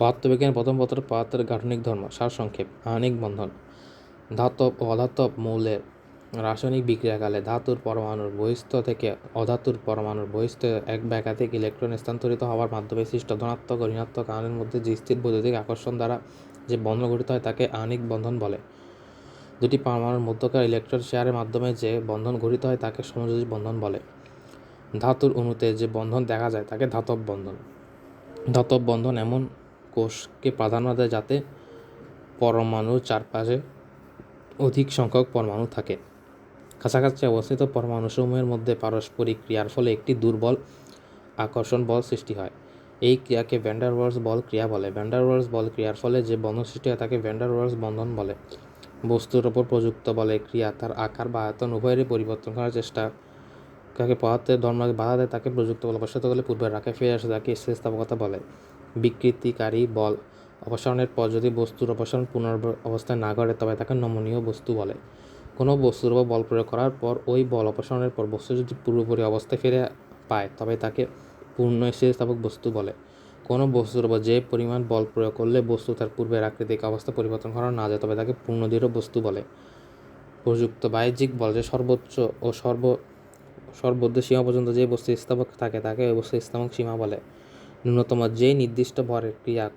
পদার্থবিজ্ঞানের প্রথম পত্র পদার্থের গাঠনিক ধর্ম, সারসংক্ষেপ আয়নিক বন্ধন, ধাতব ও অধাতব মৌলের রাসায়নিক বিক্রিয়াকালে ধাতুর পরমাণুর বহিস্থ থেকে অধাতুর পরমাণুর বহিস্থ এক বা একাধিক ইলেকট্রন স্থানান্তরিত হওয়ার মাধ্যমে সৃষ্ট ধনাত্মক ঋণাত্মক আয়নের মধ্যে যে স্থির বৈদ্যুতিক আকর্ষণ দ্বারা যে বন্ধন গঠিত হয় তাকে আয়নিক বন্ধন বলে। দুটি পরমাণুর মধ্যকার ইলেকট্রন শেয়ারের মাধ্যমে যে বন্ধন গঠিত হয় তাকে সমযোজী বন্ধন বলে। ধাতুর অণুতে যে বন্ধন দেখা যায় তাকে ধাতব বন্ধন। ধাতব বন্ধন এমন কোষকে প্রাধান্য দেয় যাতে পরমাণুর চারপাশে অধিক সংখ্যক পরমাণু থাকে। কাছাকাছি অবস্থিত পরমাণুসমূহের মধ্যে পারস্পরিক ক্রিয়ার ফলে একটি দুর্বল আকর্ষণ বল সৃষ্টি হয়। এই ক্রিয়াকে ভ্যান্ডার ওয়ার্স বল ক্রিয়া বলে। ভ্যান্ডার ওয়ার্স বল ক্রিয়ার ফলে যে বন্ধন সৃষ্টি হয় তাকে ভ্যান্ডার ওয়ার্স বন্ধন বলে। বস্তুর ওপর প্রযুক্ত বলে ক্রিয়া তার আকার বা আয়তন উভয়েরই পরিবর্তন করার চেষ্টা কাকে পদার্থের ধর্মকে বাধা দেয় তাকে প্রযুক্ত বলে অবশ্যত করলে পূর্বে রাখে ফিরে আসে তাকে স্থিতিস্থাপকতা বলে। বিকৃতিকারী বল। অপসারণের পর যদি বস্তুর অপসারণ পুনর অবস্থায় না ঘটে, তবে তাকে নমনীয় বস্তু বলে। কোনো বস্তুর উপর বল প্রয়োগ করার পর ওই বল অপসারণের পর বস্তু যদি পুরোপুরি অবস্থায় ফিরে পায়, তবে তাকে পূর্ণ স্থিতিস্থাপক বস্তু বলে। কোনো বস্তুর উপর যে পরিমাণ বল প্রয়োগ করলে বস্তু তার পূর্বের আকৃতিক অবস্থা পরিবর্তন করা না যায়, তবে তাকে পূর্ণদৃঢ় বস্তু বলে। প্রযুক্ত বাহ্যিক বল যে সর্বোচ্চ ও সর্ব, সর্বোচ্চ সীমা পর্যন্ত যে বস্তু স্থাপক থাকে, তাকে ওই বস্তু স্থাপক সীমা বলে। ন্যূনতম যে নির্দিষ্ট ভরের ক্রিয়া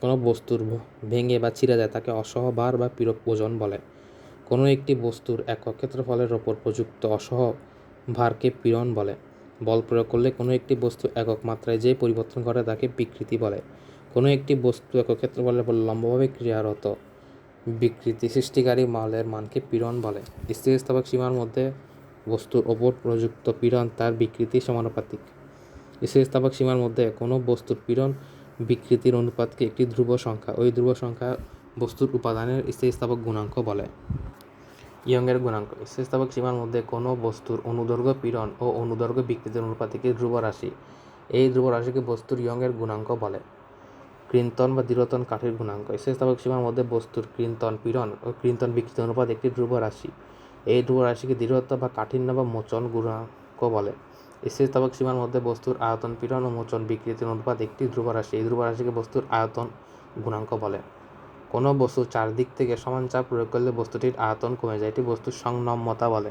কোনো বস্তুর ভেঙে বা ছিঁড়ে যায় তাকে অসহ ভার বা পীড়ক ওজন বলে। কোনো একটি বস্তুর একক ক্ষেত্রফলের ওপর প্রযুক্ত অসহ ভারকে পীড়ন বলে। বল প্রয়োগ করলে কোনো একটি বস্তু একক মাত্রায় যে পরিবর্তন করে তাকে বিকৃতি বলে। কোনো একটি বস্তু একক ক্ষেত্রফলের উপর লম্বভাবে ক্রিয়ারত বিকৃতি সৃষ্টিকারী মালের মানকে পীড়ন বলে। স্থিতিস্থাপক সীমার মধ্যে বস্তুর ওপর প্রযুক্ত পীড়ন তার বিকৃতি সমানুপাতিক। স্থিতিস্থাপক সীমার মধ্যে কোনো বস্তুর পীড়ন বিকৃতির অনুপাতকে একটি ধ্রুব সংখ্যা। ওই ধ্রুব সংখ্যা বস্তুর উপাদানের স্থিতিস্থাপক গুণাঙ্ক বলে। ইয়ংয়ের গুণাঙ্ক। স্থিতিস্থাপক সীমার মধ্যে কোনো বস্তুর অনুদৈর্ঘ্য পীড়ন ও অনুদৈর্ঘ্য বিকৃতির অনুপাতিকে ধ্রুব রাশি। এই ধ্রুব রাশিকে বস্তুর ইয়ংয়ের গুণাঙ্ক বলে। কৃন্তন বা দৃঢ়তন কাঠের গুণাঙ্ক। স্থিতিস্থাপক সীমার মধ্যে বস্তুর কৃন্তন পীড়ন ও কৃন্তন বিকৃতি অনুপাত একটি ধ্রুব রাশি। এই ধ্রুব রাশিকে দৃঢ়তা বা কাঠিন্য বা মোচন গুণাঙ্ক বলে। স্থিতিস্থাপক সীমার মধ্যে বস্তুর আয়তন পীড়ন ও মোচন বিকৃতির অনুপাত একটি ধ্রুব রাশি। এই ধ্রুব রাশিকে বস্তুর আয়তন গুণাঙ্ক বলে। কোনো বস্তুর চারদিক থেকে সমান চাপ প্রয়োগ করলে বস্তুটির আয়তন কমে যায়, এটি বস্তুর সংনম্যতা বলে।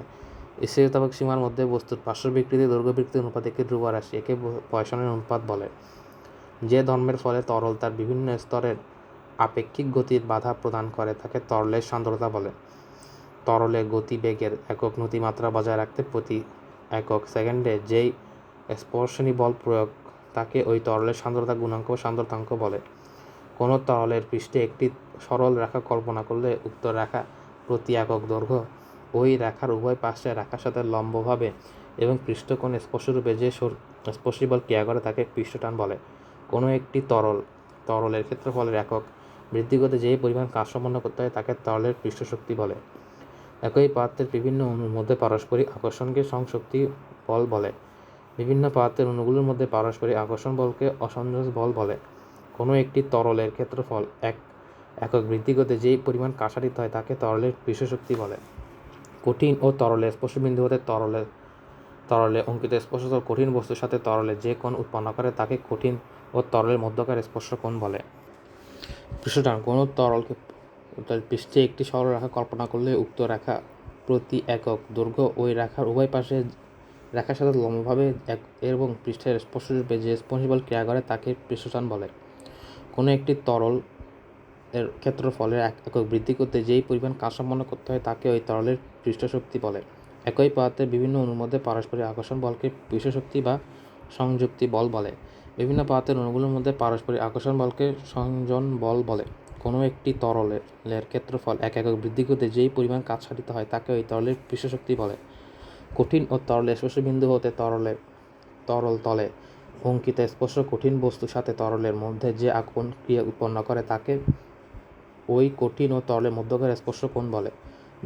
স্থিতিস্থাপক সীমার মধ্যে বস্তুর পার্শ্ব বিকৃতি, দৈর্ঘ্য বিকৃতির অনুপাত একটি ধ্রুব রাশি, একে পয়সনের অনুপাত বলে। যে ধর্মের ফলে তরল তার বিভিন্ন স্তরের আপেক্ষিক গতির বাধা প্রদান করে, তাকে তরলের সান্দ্রতা বলে। তরলের গতিবেগের একক নতিমাত্রা বজায় রাখতে প্রতি একক সেকেন্ডে যেই স্পর্শনী বল প্রয়োগ, তাকে ওই তরলের সান্দ্রতা গুণাঙ্ক বা সান্দ্রতাঙ্ক বলে। কোনো তরলের পৃষ্ঠে একটি সরল রেখা কল্পনা করলে উক্ত রেখা প্রতি একক দৈর্ঘ্য। ওই রেখার উভয় পাশে রেখার সাথে লম্বভাবে এবং পৃষ্ঠকোণে স্পর্শরূপে যে স্পর্শী বল ক্রিয়া করে, তাকে পৃষ্ঠটান বলে। কোনো একটি তরল, তরলের ক্ষেত্রফলের একক বৃদ্ধিগত যেই পরিমাণ কাজ সম্পন্ন করতে হয়, তাকে তরলের পৃষ্ঠশক্তি বলে। একই পদার্থের বিভিন্ন অণুর মধ্যে পারস্পরিক আকর্ষণকে সংশক্তি বল বলে। বিভিন্ন পদার্থের অণুগুলোর মধ্যে পারস্পরিক আকর্ষণ বলকে অসংযোগ বল বলে। কোনো একটি তরলের ক্ষেত্রফল এক, একক বৃদ্ধি করতে যেই পরিমাণ কাঁসারিত হয় তাকে তরলের পৃষ্ঠশক্তি বলে। কঠিন ও তরলের স্পর্শবিন্দু হতে তরলের, তরলে অঙ্কিত স্পর্শতল কঠিন বস্তুর সাথে তরলে যে কোণ উৎপন্ন করে তাকে কঠিন ও তরলের মধ্যকার স্পর্শ কোণ বলে। পৃষ্ঠটান কোনো তরলকে পৃষ্ঠে একটি সরল রেখা কল্পনা করলে উক্ত রেখা প্রতি একক দৈর্ঘ্য, ওই রেখার উভয় পাশে রেখার সাথে লম্বভাবে এক এবং পৃষ্ঠের স্পর্শরূপে যে স্পর্শবল ক্রিয়া করে তাকে পৃষ্ঠটান বলে। কোনো একটি তরল এর ক্ষেত্রফলের এক, একক বৃদ্ধি করতে যেই পরিমাণ কাজ সম্পন্ন করতে হয় তাকে ওই তরলের পৃষ্ঠশক্তি বলে। একই পদার্থের বিভিন্ন অণুর মধ্যে পারস্পরিক আকর্ষণ বলকে পৃষ্ঠশক্তি বা সংযুক্তি বল বলে। বিভিন্ন পদার্থের অণুগুলোর মধ্যে পারস্পরিক আকর্ষণ বলকে সংযোজন বল বলে। কোনো একটি তরলের ক্ষেত্রফল এক একক বৃদ্ধি করতে যেই পরিমাণ কাজ সাধিত হয় তাকে ওই তরলের পৃষ্ঠশক্তি বলে। কঠিন ও তরলের স্পর্শবিন্দু হতে তরলে, তরল তলে অঙ্কিত স্পর্শ কঠিন বস্তুর সাথে তরলের মধ্যে যে আকন ক্রিয়া উৎপন্ন করে তাকে ওই কঠিন ও তরলের মধ্যকার স্পর্শ কোণ বলে।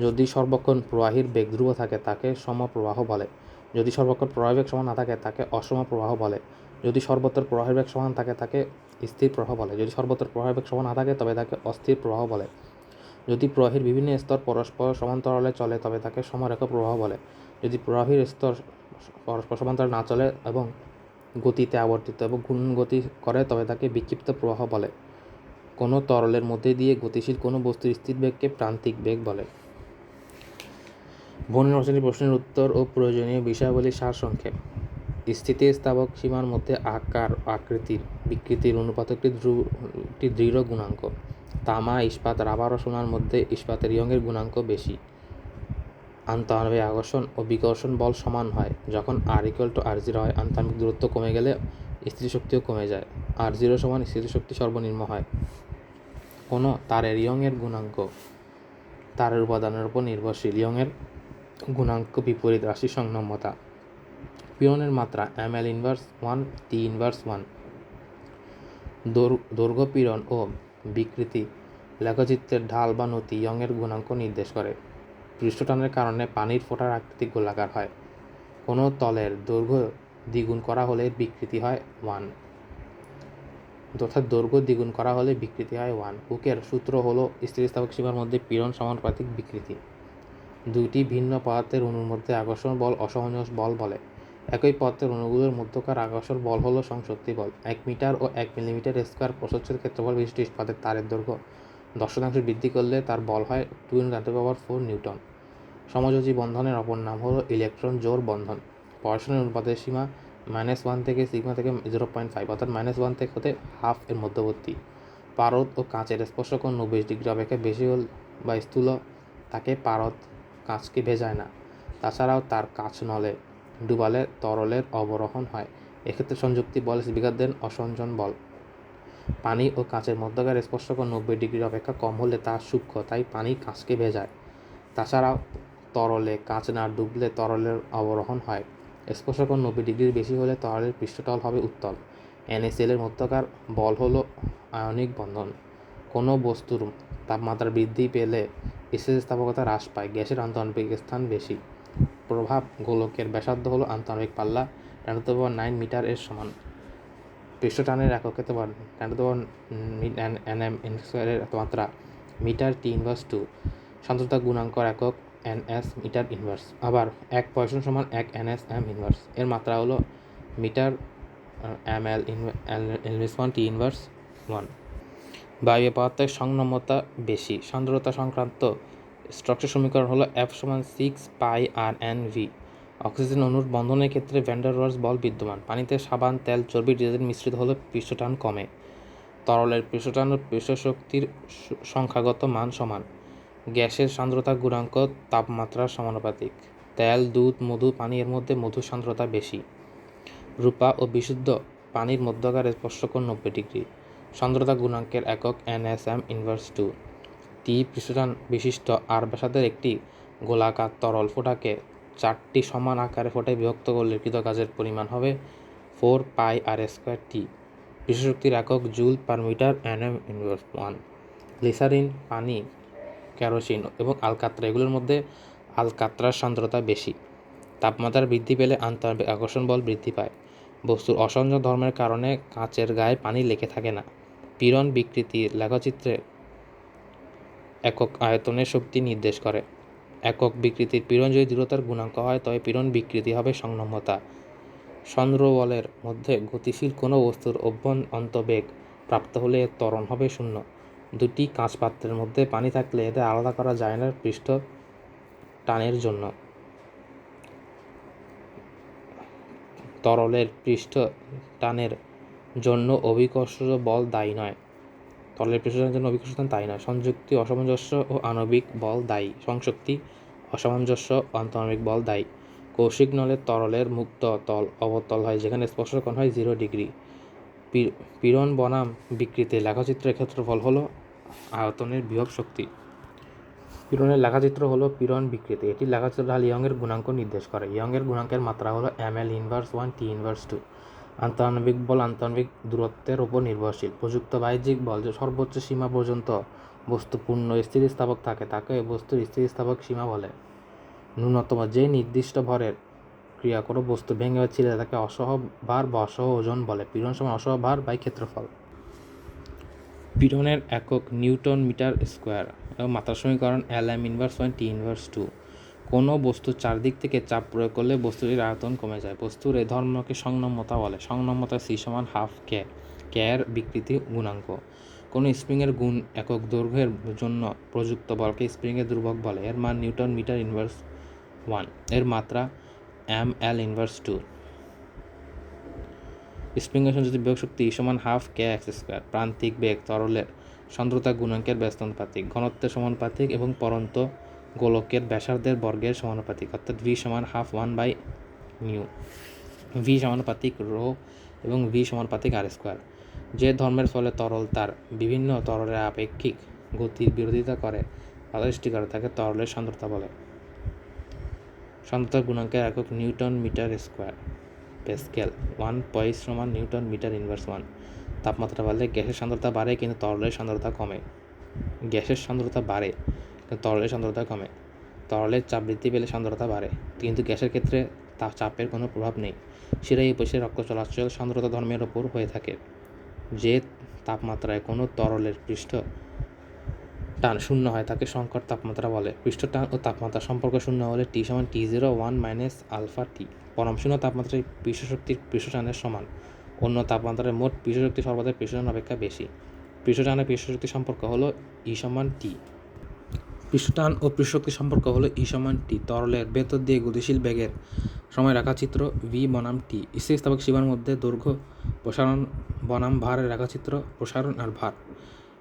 যদি সর্বক্ষণ প্রবাহীর বেগ ধ্রুব থাকে তাকে সমপ্রবাহ বলে। যদি সর্বক্ষণ প্রবাহের বেগ সমান না থাকে তাকে অসম প্রবাহ বলে। যদি সর্বত্র প্রবাহের বেগ সমান থাকে তাকে স্থির প্রবাহ বলে। যদি সর্বত্র প্রবাহের বেগ সমান না থাকে, তবে তাকে অস্থির প্রবাহ বলে। যদি প্রবাহের বিভিন্ন স্তর পরস্পর সমান্তরালে চলে, তবে তাকে সমরেখ প্রবাহ বলে। যদি প্রবাহের স্তর পরস্পর সমান্তরালে না চলে এবং গতিতে আবর্তিত এবং গুণ গতি করে, তবে তাকে বিক্ষিপ্ত প্রবাহ বলে। কোনো তরলের মধ্যে দিয়ে গতিশীল কোনো বস্তুর স্থির বেগকে প্রান্তিক বেগ বলে। বর্ণনা প্রশ্নের উত্তর ও প্রয়োজনীয় বিষয়াবলী সারসংক্ষেপ। স্থিতিস্থাপক সীমার মধ্যে আকার আকৃতির বিকৃতির অনুপাত একটি একটি দৃঢ় গুণাঙ্ক। তামা, ইস্পাত, রাবার ও সোনার মধ্যে ইস্পাতের ইয়ংয়ের গুণাঙ্ক বেশি। আন্তঃআণবিক আকর্ষণ ও বিকর্ষণ বল সমান হয়। যখন r equal to r zero হয়, আন্তঃআণবিক দূরত্ব কমে গেলে স্থিতিশক্তিও কমে যায়। আর জিরো সমান স্থিতিশক্তি সর্বনিম্ন হয়। কোনো তারের ইয়ংয়ের গুণাঙ্ক তারের উপাদানের উপর নির্ভরশীল। ইয়ংয়ের গুণাঙ্ক বিপরীত রাশি সংনম্যতা পিয়নের মাত্রা M L inverse one, T inverse one. দৈর্ঘ্য পীড়ন ও বিকৃতি লেখচিত্রের ঢাল বা নতি ইয়ংয়ের গুণাঙ্ক নির্দেশ করে। পৃষ্ঠটানের কারণে পানির ফোঁটার আকৃতি গোলাকার হয়। কোনো তলের দৈর্ঘ্য দ্বিগুণ করা হলে বিকৃতি হয় ওয়ান। অর্থাৎ দৈর্ঘ্য দ্বিগুণ করা হলে বিকৃতি হয় ওয়ান। হুকের সূত্র হলো স্থিতিস্থাপক সীমার মধ্যে পীড়ন সমানুপাতিক বিকৃতি। দুইটি ভিন্ন পদার্থের অণুর মধ্যে আকর্ষণ বল অসহনীয় বল বলে। একই পথের অণুগুলোর মধ্যকার আকর্ষণ বল হলো সংশক্তি বল। এক মিটার ও এক মিলিমিটার স্কোয়ার প্রস্থচ্ছেদ ক্ষেত্রফল বিশিষ্ট ইস্পাতের তারের দৈর্ঘ্য। দশ শতাংশ বৃদ্ধি করলে তার বল হয় two in power four newton. সমযোজী বন্ধনের অপর নাম হলো ইলেকট্রন জোর বন্ধন। পড়াশোনার অনুপাতের সীমা মাইনাস ওয়ান থেকে সিগমা থেকে জিরো পয়েন্ট ফাইভ অর্থাৎ মাইনাস ওয়ান থেকে হতে হাফ এর মধ্যবর্তী। পারদ ও কাঁচের স্পর্শকোণ নব্বই ডিগ্রি অপেক্ষা বেশি হল বা স্থূল, তাকে পারদ কাঁচকে ভেজায় না। তাছাড়াও তার কাঁচ নলে। ডুবালে তরলের অবরোহণ হয়। এক্ষেত্রে সংযুক্তি বল স্পিকার দেন অসঞ্জন বল। পানি ও কাঁচের মধ্যকার স্পর্শকোণ নব্বই ডিগ্রির অপেক্ষা কম হলে তা সূক্ষ্ম, তাই পানি কাঁচকে ভেজায়। তাছাড়াও তরলে কাঁচ না ডুবলে তরলের অবরোহণ হয়। স্পর্শকোণ নব্বই ডিগ্রির বেশি হলে তরলের পৃষ্ঠতল হবে উত্তল। এনএসএল এর মধ্যকার বল হলো আয়নিক বন্ধন। কোনো বস্তুর তাপমাত্রা বৃদ্ধি পেলে স্থিতিস্থাপকতা হ্রাস পায়, গ্যাসের আন্তঃআণবিক স্থান বেশি। প্রভাব গোলকের ব্যাসার্ধ হলো আন্তরিক পাল্লা ten to power nine metre এর সমান। পৃষ্ঠটানের একক হতে পারে ten to power N M মাত্রা মিটার টি ইনভার্স টু সান্দ্রতা গুণাঙ্কর একক এন এস মিটার ইনভার্স আবার এক পয়সন সমান এক এন এস এম ইনভার্স এর মাত্রা হলো metre M L inverse one T inverse one বায়ু পদার্থের সংনম্যতা বেশি, সান্দ্রতা সংক্রান্ত স্ট্রাকচার সমীকরণ হলো এফ সমান six pi r n v oxygen অণুর বন্ধনের ক্ষেত্রে ভ্যান্ডারওয়ার্স বল বিদ্যমান। পানিতে সাবান, তেল, চর্বি ডিটারজেন্ট মিশ্রিত হলে পৃষ্ঠটান কমে। তরলের পৃষ্ঠটান ও পৃষ্ঠশক্তির সংখ্যাগত মান সমান। গ্যাসের সান্দ্রতা গুণাঙ্ক তাপমাত্রার সমানুপাতিক। তেল, দুধ, মধু পানি এর মধ্যে মধু সান্দ্রতা বেশি। রূপা ও বিশুদ্ধ পানির মধ্যকার স্পর্শকোণ নব্বই ডিগ্রি। সান্দ্রতা গুণাঙ্কের একক এনএসএম ইনভার্স টু টি পৃষ্ঠটান বিশিষ্ট আর ব্যাসার্ধের একটি গোলাকার তরল ফোঁটাকে চারটি সমান আকারে ফোঁটায় বিভক্ত করলে কৃতকাজের পরিমাণ হবে ফোর পাই আর স্কোয়ার টি। বিশ্বশক্তির একক joule per metre NM inverse one. Glycerine, পানি কেরোসিন এবং আলকাত্রা এগুলোর মধ্যে আলকাত্রার সান্দ্রতা বেশি। তাপমাত্রা বৃদ্ধি পেলে আন্তঃআণবিক আকর্ষণ বল বৃদ্ধি পায়। বস্তুর অসংযোগ ধর্মের কারণে কাঁচের গায়ে পানি লেগে থাকে না। পীড়ন বিকৃতি লেখচিত্রে একক আয়তনের শক্তি নির্দেশ করে। একক বিকৃতির পীড়ন যদি দৃঢ়তার গুণাঙ্ক হয়, তবে পীড়ন বিকৃতি হবে সংনম্যতা চন্দ্রবলের মধ্যে গতিশীল কোনো বস্তুর অভ্যন অন্তবেগ প্রাপ্ত হলে এর ত্বরণ হবে শূন্য। দুটি কাঁচ পাত্রের মধ্যে পানি থাকলে এদের আলাদা করা যায় না পৃষ্ঠ টানের জন্য। তরলের পৃষ্ঠ টানের জন্য অভিকর্ষ বল দায়ী নয়। তরলের পৃষ্ঠটানের জন্য অভিকর্ষ টান দায়ী নয়। সংযুক্তি, অসামঞ্জস্য ও আণবিক বল দায়ী। সংশক্তি, অসামঞ্জস্য ও বল দায়ী। কৌশিক নলের তরলের মুক্ত তল অবতল হয়, যেখানে স্পর্শকোণ হয় জিরো ডিগ্রি পীড়ন বনাম বিকৃতি। লেখচিত্রের ক্ষেত্রফল হলো আয়তনের বিভব শক্তি। পীড়নের লেখাচিত্র হলো পীড়ন বিকৃতি। এটি লেখাচিত্র ঢাল ইয়ংয়ের গুণাঙ্ক নির্দেশ করে। ইয়ংয়ের গুণাঙ্কের মাত্রা হলো M L inverse one T inverse two আন্তঃআণবিক বল আন্তঃআণবিক দূরত্বের উপর নির্ভরশীল। প্রযুক্ত বাহ্যিক বল যে সর্বোচ্চ সীমা পর্যন্ত বস্তু পূর্ণ স্থিতিস্থাপক থাকে, তাকে বস্তুর স্থিতিস্থাপক সীমা বলে। ন্যূনতম যে নির্দিষ্ট ভরের ক্রিয়া কোনো বস্তু ভেঙে বা ছিঁড়ে তাকে অসহ ভার বা অসহ ওজন বলে। পীড়ন সমান অসহ ভার বাই ক্ষেত্রফল। পীড়নের একক নিউটন মিটার স্কোয়ার এবং মাত্রা সমীকরণ L M inverse one T inverse two কোনো বস্তুর চারদিক থেকে চাপ প্রয়োগ করলে বস্তুটির আয়তন কমে যায়। বস্তুর এই ধর্মকে সংনম্যতা বলে। সংনম্যতা সি সমান হাফ কে কে এর বিকৃতি গুণাঙ্ক। কোনো স্প্রিংয়ের গুণ একক দৈর্ঘ্যের জন্য প্রযুক্ত বলকে স্প্রিংয়ের ধ্রুবক বলে। এর মান নিউটন মিটার ইনভার্স ওয়ান। এর মাত্রা এম এল ইনভার্স টু। স্প্রিংয়ের সঞ্চিত বিভব শক্তি সমান হাফ কে এক্স স্কোয়ার। প্রান্তিক বেগ তরলের সান্দ্রতা গুণাঙ্কের ব্যস্তানুপাতিক ঘনত্বের সমানুপাতিক এবং পরন্ত গোলকের ব্যাসার্ধের বর্গের সমানুপাতিক, অর্থাৎ ভি সমান half one by nu V সমানুপাতিক রো এবং ভি সমানুপাতিক আর স্কোয়ার যে ধর্মের ফলে তরল তার বিভিন্ন তরলের আপেক্ষিক গতির বিরোধিতা করে বাধা সৃষ্টি করে, তাকে তরলের সান্দ্রতা বলে। সান্দ্রতার গুণাঙ্কের একক newton metre square pascal one poise সমান নিউটন মিটার ইনভার্স ওয়ান তাপমাত্রা বাড়লে গ্যাসের সান্দ্রতা বাড়ে, কিন্তু তরলের সান্দ্রতা কমে। গ্যাসের সান্দ্রতা বাড়ে। তরলের সান্দ্রতা কমে। তরলের চাপ বৃদ্ধি পেলে সান্দ্রতা বাড়ে। কিন্তু গ্যাসের ক্ষেত্রে তা চাপের কোনো প্রভাব নেই। শিরায় উপসে রক্ত চলাচল সান্দ্রতা ধর্মের ওপর হয়ে থাকে। যে তাপমাত্রায় কোনো তরলের পৃষ্ঠ টান শূন্য হয়, তাকে সংকট তাপমাত্রা বলে। পৃষ্ঠ টান ও তাপমাত্রা সম্পর্ক শূন্য হলে টি সমান T zero one minus alpha T. পরম শূন্য তাপমাত্রায় পৃষ্ঠশক্তির পৃষ্ঠটানের সমান। অন্য তাপমাত্রায় মোট পৃষ্ঠশক্তি সর্বদা পৃষ্ঠটান অপেক্ষা বেশি। পৃষ্ঠটানের পৃষ্ঠশক্তি সম্পর্ক হলো ই সমান টি। পৃষ্ঠটান ও পৃষ্ঠশক্তি সম্পর্ক হলো ই সমান টি তরলের ভেতর দিয়ে গতিশীল ব্যাগের সময় রেখাচিত্র ভি বনাম টি স্থিতিস্থাপক সীমার মধ্যে দৈর্ঘ্য, প্রসারণ, বনাম ভারের রেখাচিত্র প্রসারণ আর ভার।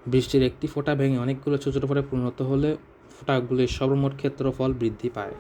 বৃষ্টির একটি ফোঁটা ভেঙে অনেকগুলো ছোট ছোট ফোঁটায় পরিণত হলে ফোঁটাগুলির সর্বমোট ক্ষেত্রফল বৃদ্ধি পায়।